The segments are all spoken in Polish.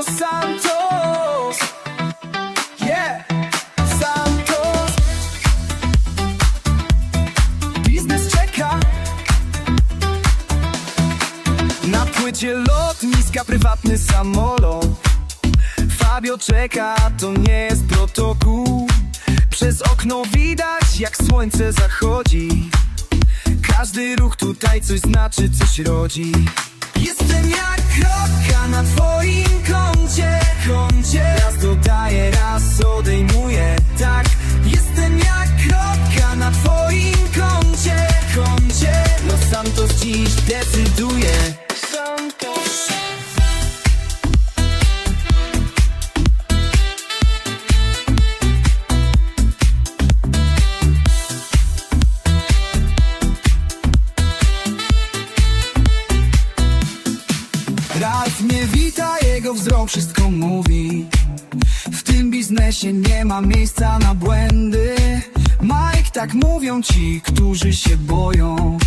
Los Santos. Yeah Santos. Biznes czeka. Na płycie lotniska prywatny samolot. Fabio czeka, to nie jest protokół. Przez okno widać jak słońce zachodzi. Każdy ruch tutaj coś znaczy, coś rodzi. Jestem jak kropka na twoim koncie, koncie Raz dodaję, Ralf mnie wita, jego wzrok wszystko mówi. W tym biznesie nie ma miejsca na błędy. Mike, tak mówią ci, którzy się boją.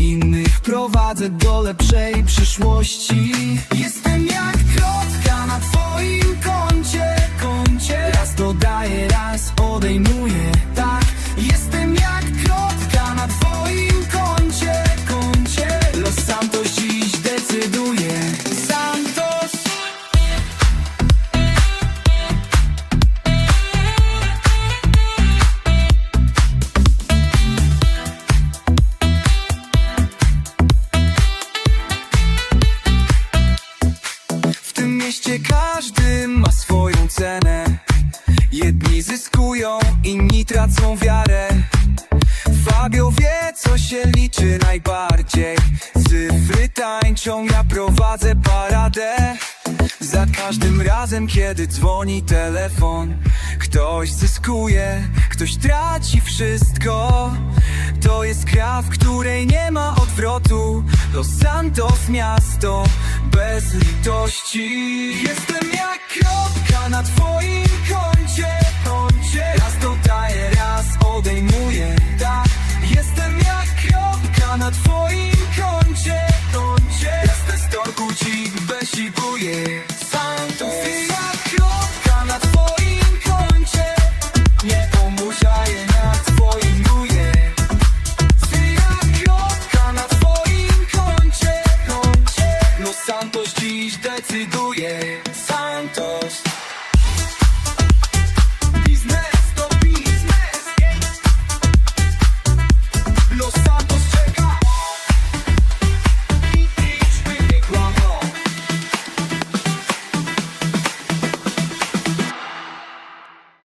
Innych prowadzę do lepszej przyszłości. Jestem jak kropka na twoim koncie, koncie. Raz dodaję, raz odejmuję, mieście każdy ma swoją cenę. Jedni zyskują, inni tracą wiarę. Fabio wie, co się liczy najbardziej. Cyfry tańczą, ja prowadzę paradę Za każdym razem, kiedy dzwoni telefon. Ktoś zyskuje, ktoś traci wszystko. To jest gra, w której nie ma odwrotu. Los Santos miasto bez litości. Jestem jak kropka na twoim koncie, koncie. Raz dodaję, raz odejmuję, tak. Jestem jak kropka na twoim koncie, koncie. Raz te storku ci besikuje Nie pomusiaję na